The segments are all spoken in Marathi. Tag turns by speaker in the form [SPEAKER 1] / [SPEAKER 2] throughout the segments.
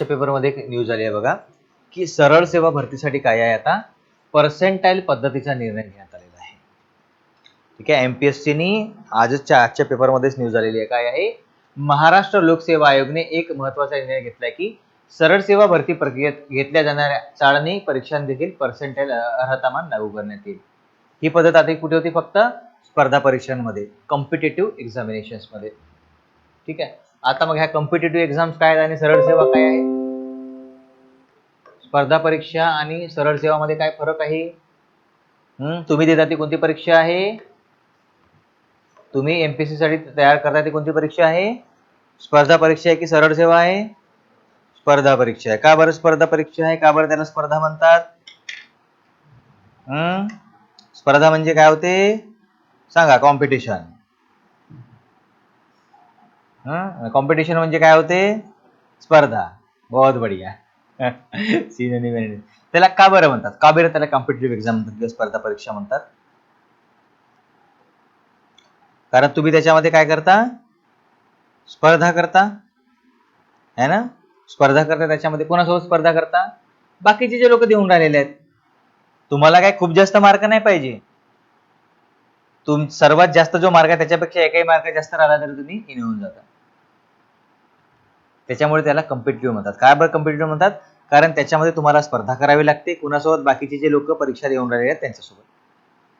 [SPEAKER 1] आजच्या पेपरमध्ये एक न्यूज आली आहे बघा की सरळ सेवा भरतीसाठी काय आहे आता? पर्सेंटाईल पद्धतीचा निर्णय घेण्यात आलेला आहे. ठीक आहे एम पी एस सीनी आजच्या आजच्या पेपरमध्येच न्यूज आलेली आहे. काय आहे? महाराष्ट्र लोकसेवा आयोगने एक महत्त्वाचा निर्णय घेतलाय की सरळ सेवा भरती प्रक्रियेत घेतल्या जाणाऱ्या चाळणी परीक्षां देखील पर्सेंटाईल अर्हतामान लागू करण्यात येईल. ही पद्धत आधी कुठे होती फक्त? स्पर्धा परीक्षांमध्ये कॉम्पिटेटिव्ह एक्झामिनेशन्समध्ये ठीक आहे? आता मग ह्या कॉम्पिटेटिव्ह एक्झाम्स काय आहेत आणि सरळ सेवा काय आहे स्पर्धा परीक्षा आणि सरळ सेवामध्ये काय फरक आहे? हम्म, तुम्ही देता ती कोणती परीक्षा आहे? तुम्ही एमपीसी साठी तयार करता ती कोणती परीक्षा आहे? स्पर्धा परीक्षा आहे की सरळ सेवा आहे? स्पर्धा परीक्षा आहे. का बरं स्पर्धा परीक्षा आहे? का बरं त्याला स्पर्धा म्हणतात? हम्म स्पर्धा म्हणजे काय होते? सांगा कॉम्पिटिशन कॉम्पिटिशन म्हणजे काय होते? स्पर्धा. बहुत बढिया. त्याला का बरं म्हणतात? का बरं त्याला कॉम्पिटेटिव्ह एक्झाम म्हणतात? किंवा स्पर्धा परीक्षा म्हणतात? कारण तुम्ही त्याच्यामध्ये काय करता? स्पर्धा करता. है ना? स्पर्धा करता त्याच्यामध्ये. कोणासोबत स्पर्धा करता? बाकीचे जे लोक देऊन राहिलेले आहेत. तुम्हाला काय खूप जास्त मार्क नाही पाहिजे. तुम सर्वात जास्त जो मार्ग आहे त्याच्यापेक्षा एकही मार्क जास्त राहिला तरी तुम्ही इन होऊन जाता. त्याच्यामुळे त्याला कम्पिटेटिव्ह म्हणतात. काय बरं कम्पिटेटिव्ह म्हणतात? कारण त्याच्यामध्ये तुम्हाला स्पर्धा करावी लागते. कुणासोबत? बाकीचे जे लोक परीक्षा देऊन राहिले आहेत त्यांच्यासोबत.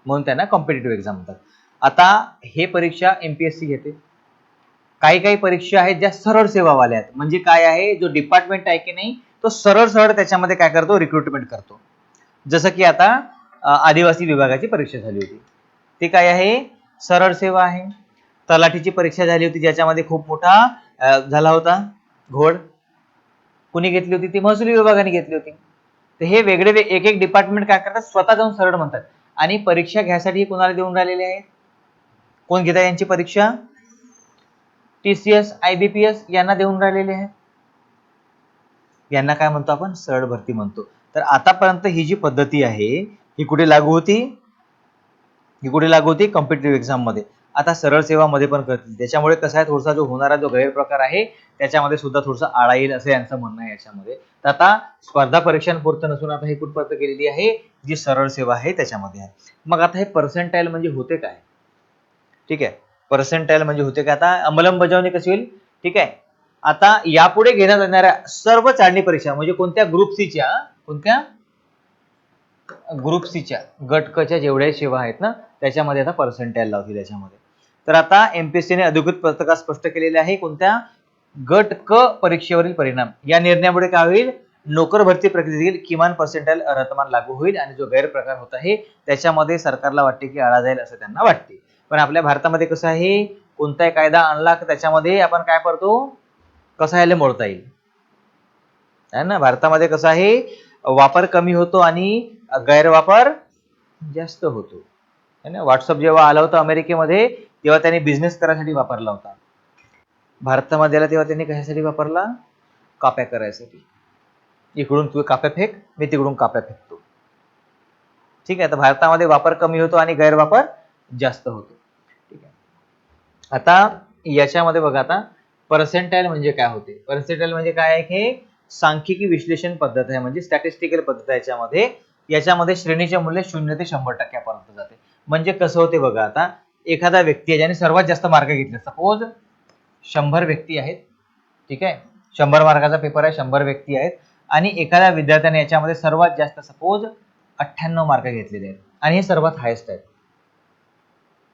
[SPEAKER 1] म्हणून त्यांना कॉम्पिटेटिव्ह एक्झाम म्हणतात. आता हे परीक्षा एमपीएससी घेते. काही काही परीक्षा आहेत ज्या सरळ सेवावाल्या आहेत. म्हणजे काय आहे? जो डिपार्टमेंट आहे की नाही तो सरळ सरळ त्याच्यामध्ये काय करतो? रिक्रुटमेंट करतो. जसं की आता आदिवासी विभागाची परीक्षा झाली होती. ते काय आहे? सरळ सेवा आहे. तलाठीची परीक्षा झाली होती ज्याच्यामध्ये खूप मोठा झाला होता. घोड कुणी घेतली होती? ती महसुली विभागाने घेतली होती. तर हे वेगळे वे- एक एक डिपार्टमेंट काय करतात? स्वतः जाऊन सरळ म्हणतात. आणि परीक्षा घ्यायसाठी कोणाला देऊन राहिलेले आहेत? कोण घेतात यांची परीक्षा? T C S I B P S यांना देऊन राहिलेले आहेत. यांना काय म्हणतो आपण? सरळ भरती म्हणतो. तर आतापर्यंत ही जी पद्धती आहे ही कुठे लागू होती? ही कुठे लागू होती? कॉम्पिटेटिव्ह एक्झाममध्ये. आता सरळ सेवामध्ये पण करतील. त्याच्यामुळे कसं आहे थोडासा जो होणारा जो गैरप्रकार आहे त्याच्यामध्ये सुद्धा थोडसा आळा येईल असं यांचं म्हणणं आहे याच्यामध्ये. तर आता स्पर्धा परीक्षांपुरतं नसून आता ही कुठपर्यंत केलेली आहे जी सरळ सेवा आहे त्याच्यामध्ये आहे. मग आता हे पर्सेंटाईल म्हणजे होते काय? ठीक आहे. पर्सेंटाईल म्हणजे होते काय? आता अंमलबजावणी कशी होईल? ठीक आहे. आता यापुढे घेण्यात येणाऱ्या सर्व चाळणी परीक्षा म्हणजे कोणत्या ग्रुप सीच्या कोणत्या? ग्रुप सीच्या गटकच्या जेवढ्या सेवा आहेत ना त्याच्यामध्ये आता पर्सेंटाईल लावतील त्याच्यामध्ये तर आता एमपीएससीने अधिकृत पत्रकात स्पष्ट केलेले आहे कोणत्या गट क परीक्षेवरील परिणाम? या निर्णयामुळे काय होईल? नोकर भरती प्रक्रियेतील किमान पर्सेंटाईल रतमान लागू होईल आणि जो गैरप्रकार होत आहे त्याच्यामध्ये सरकारला वाटते की आळा जाईल असं त्यांना वाटते. पण आपल्या भारतामध्ये कसं आहे? कोणताही कायदा आणला की त्याच्यामध्ये आपण काय करतो? कसा याला मोडता येईल. है ना? भारतामध्ये कसं आहे? वापर कमी होतो आणि गैरवापर जास्त होतो. है ना? व्हॉट्सअप जेव्हा आलं होतं अमेरिकेमध्ये तेव्हा त्यांनी बिझनेस करायसाठी वापरला होता. भारतामध्ये आला तेव्हा त्यांनी कशासाठी वापरला? काप्या करायसाठी. इकडून तू काप्या फेक मी तिकडून काप्या फेकतो. ठीक आहे तर भारतामध्ये वापर कमी होतो आणि गैरवापर जास्त होतो. ठीक आहे. आता याच्यामध्ये बघा आता पर्सेंटाईल म्हणजे काय होते? पर्सेंटाईल म्हणजे काय आहे हे? सांख्यिकी विश्लेषण पद्धत आहे म्हणजे स्टॅटिस्टिकल पद्धत आहे याच्यामध्ये. याच्यामध्ये श्रेणीचे मूल्य शून्य ते शंभर टक्क्यापर्यंत जाते. म्हणजे कसं होते बघा आता एखादा व्यक्ती आहे ज्याने सर्वात जास्त मार्क घेतले. सपोज शंभर व्यक्ती आहेत ठीक आहे? शंभर मार्काचा पेपर आहे शंभर व्यक्ती आहेत. आणि एखाद्या विद्यार्थ्याने याच्यामध्ये सर्वात जास्त सपोज अठ्ठ्याण्णव मार्क घेतलेले आहेत. आणि हे सर्वात हायेस्ट आहेत.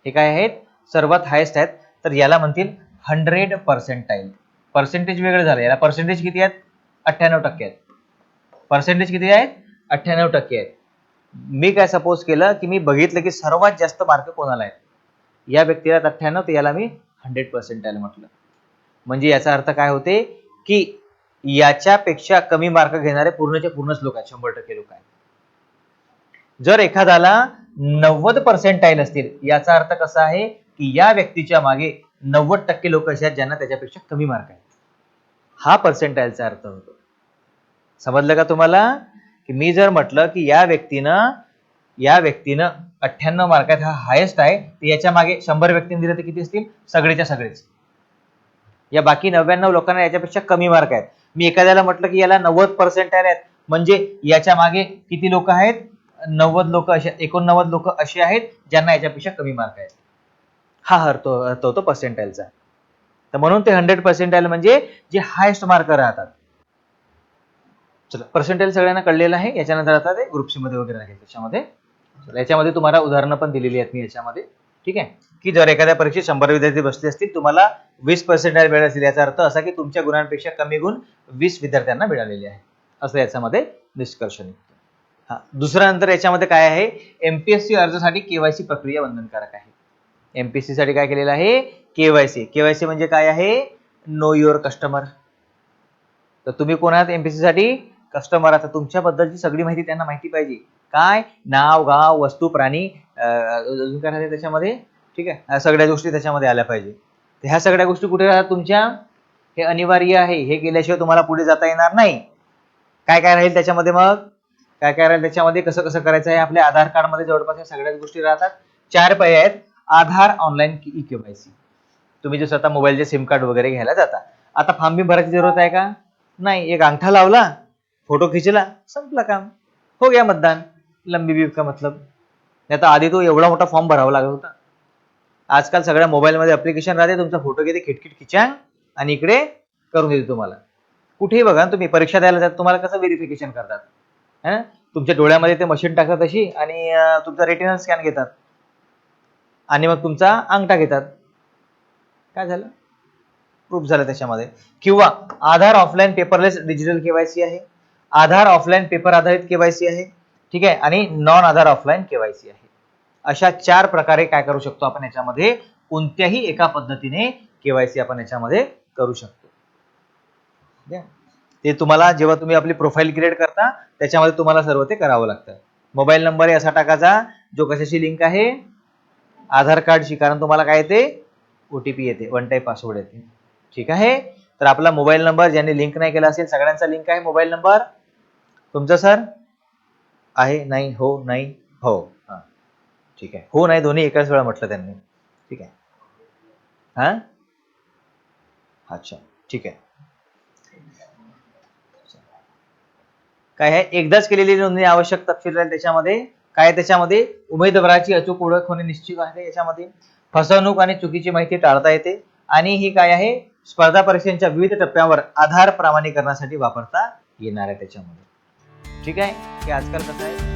[SPEAKER 1] हे काय आहेत सर्वात हायेस्ट आहेत. तर याला म्हणतील हंड्रेड पर्सेंटाईल पर्सेंटेज वेगळं झालं. याला पर्सेंटेज किती आहेत? अठ्ठ्याण्णव टक्के आहेत. पर्सेंटेज किती आहेत? अठ्ठ्याण्णव टक्के आहेत. मी काय सपोज केलं की मी बघितलं की सर्वात जास्त मार्क कोणाला आहेत? या व्यक्तीला अठ्ठ्याण्णव तर याला मी हंड्रेड पर्सेंटाईल म्हटलं. म्हणजे याचा अर्थ काय होते की याच्यापेक्षा कमी मार्क घेणारे पूर्णच्या पूर्णच लोक आहेत शंभर टक्के लोक आहेत. जर एखाद्याला नव्वद पर्सेंटाईल असतील याचा अर्थ कसा आहे की या व्यक्तीच्या मागे नव्वद टक्के लोक असे आहेत ज्यांना त्याच्यापेक्षा कमी मार्क आहेत. हा पर्सेंटाईलचा अर्थ होतो. समजलं का तुम्हाला? की मी जर म्हटलं की या व्यक्तीनं या व्यक्तीनं अठ्ठ्याण्णव मार्क आहेत हा हायेस्ट आहे तर याच्या मागे शंभर व्यक्तींनी दिले तर किती असतील? सगळेच्या सगळेच. या बाकी नव्याण्णव लोकांना याच्यापेक्षा कमी मार्क आहेत. मी एखाद्याला म्हटलं की याला नव्वद पर्सेंट आहेत. म्हणजे याच्या मागे किती लोक आहेत? नव्वद लोक असे एकोणनव्वद लोक असे आहेत ज्यांना याच्यापेक्षा कमी मार्क आहेत. हा अर्थ हरतो होतो पर्सेंटाईलचा तर म्हणून ते हंड्रेड पर्सेंटाईल म्हणजे जे हायेस्ट मार्क राहतात. चला पर्सेंटेज सगळ्यांना कळलेलं आहे. याच्यानंतर आता ते ग्रुप सी मध्ये वगैरे आहे त्याच्यामध्ये. चला, याच्यामध्ये तुम्हाला उदाहरणं पण दिलेली आहेत मी याच्यामध्ये. ठीक आहे? की जर एखाद्या परीक्षेत शंभर विद्यार्थी बसले असतील तुम्हाला वीस पर्सेंटेज मिळत असतील. याचा अर्थ असा की तुमच्या गुणांपेक्षा कमी गुण वीस विद्यार्थ्यांना मिळालेले आहे. असं याच्यामध्ये निष्कर्ष निघतो हा दुसरा नंतर याच्यामध्ये काय आहे? एमपीएससी अर्जासाठी केवायसी प्रक्रिया बंधनकारक आहे. एमपीएससी साठी काय केलेलं आहे? केवायसी केवायसी म्हणजे काय आहे? नो युअर कस्टमर तर तुम्ही कोण आहात? एमपीएससी साठी? कस्टमर आता तुमच्याबद्दलची सगळी माहिती त्यांना माहिती पाहिजे. काय? नाव गाव वस्तू प्राणी अजून काय राहते त्याच्यामध्ये? ठीक आहे. सगळ्या गोष्टी त्याच्यामध्ये आल्या पाहिजे. तर ह्या सगळ्या गोष्टी कुठे राहतात तुमच्या? हे अनिवार्य आहे. हे केल्याशिवाय तुम्हाला पुढे जाता येणार नाही. काय काय राहील त्याच्यामध्ये मग? काय काय राहील त्याच्यामध्ये? कसं कसं करायचं आहे? आपल्या आधार कार्डमध्ये जवळपास या सगळ्याच गोष्टी राहतात. चार पर्याय आहेत. आधार ऑनलाईन ई केवायसी तुम्ही जे स्वतः मोबाईलचे सिम कार्ड वगैरे घ्यायला जाता. आता फॉर्म बी भरायची जरूरत आहे का? नाही. एक अंगठा लावला. फोटो खिचला संपला काम. हो गया मतदान. लंबी बीब का मतलब? नाही तर आधी तो एवढा मोठा फॉर्म भरावा लागत होता. आजकाल सगळ्या मोबाईलमध्ये अप्लिकेशन राहते तुमचा फोटो घेते खिटखिट खिचांग आणि इकडे करून देते तुम्हाला. कुठेही बघा तुम्ही परीक्षा द्यायला जात तुम्हाला कसं व्हेरिफिकेशन करतात? है? ना तुमच्या डोळ्यामध्ये ते मशीन टाकतात अशी आणि तुमचा रेटिनल स्कॅन घेतात. आणि मग तुमचा अंगठा घेतात. काय झालं? प्रूफ झालं त्याच्यामध्ये. किंवा Aadhaar offline paperless digital KYC आहे. आधार ऑफलाईन पेपर आधारित केवायसी आहे. ठीक आहे? आणि नॉन आधार ऑफलाईन केवायसी आहे. अशा चार प्रकारे काय करू शकतो आपण याच्यामध्ये? कोणत्याही एका पद्धतीने केवायसी आपण याच्यामध्ये करू शकतो. ठीक आहे? ते तुम्हाला जेव्हा तुम्ही आपली प्रोफाईल क्रिएट करता त्याच्यामध्ये तुम्हाला सर्व ते करावं लागतं. मोबाईल नंबर असा टाकायचा जो कशाशी लिंक आहे? आधार कार्डशी कारण तुम्हाला काय येते? ओटीपी येते. वन टाईप पासवर्ड येते. ठीक आहे? तर आपला मोबाईल नंबर ज्यांनी लिंक नाही केला असेल सगळ्यांचा लिंक आहे मोबाईल नंबर. तुमचा सर? आहे नाही हो नाही हो. हां. ठीक आहे. हो नाही दोन्ही एकाच वेळा म्हटलं त्यांनी. ठीक आहे. हां? अच्छा. ठीक आहे. काय आहे? एकदाच केलेली नोंदणी आवश्यक तपशील राहील त्याच्यामध्ये. काय त्याच्यामध्ये? उमेदवाराची अचूक ओळख होणे निश्चित आहे याच्यामध्ये. फसवणूक आणि चुकीची माहिती टाळता येते. आणि ही काय आहे? स्पर्धा परीक्षांच्या विविध टप्प्यावर आधार प्रमाणीकरणासाठी वापरता येणार आहे त्याच्यामध्ये. ठीक आहे? की आजकाल कसं आहे?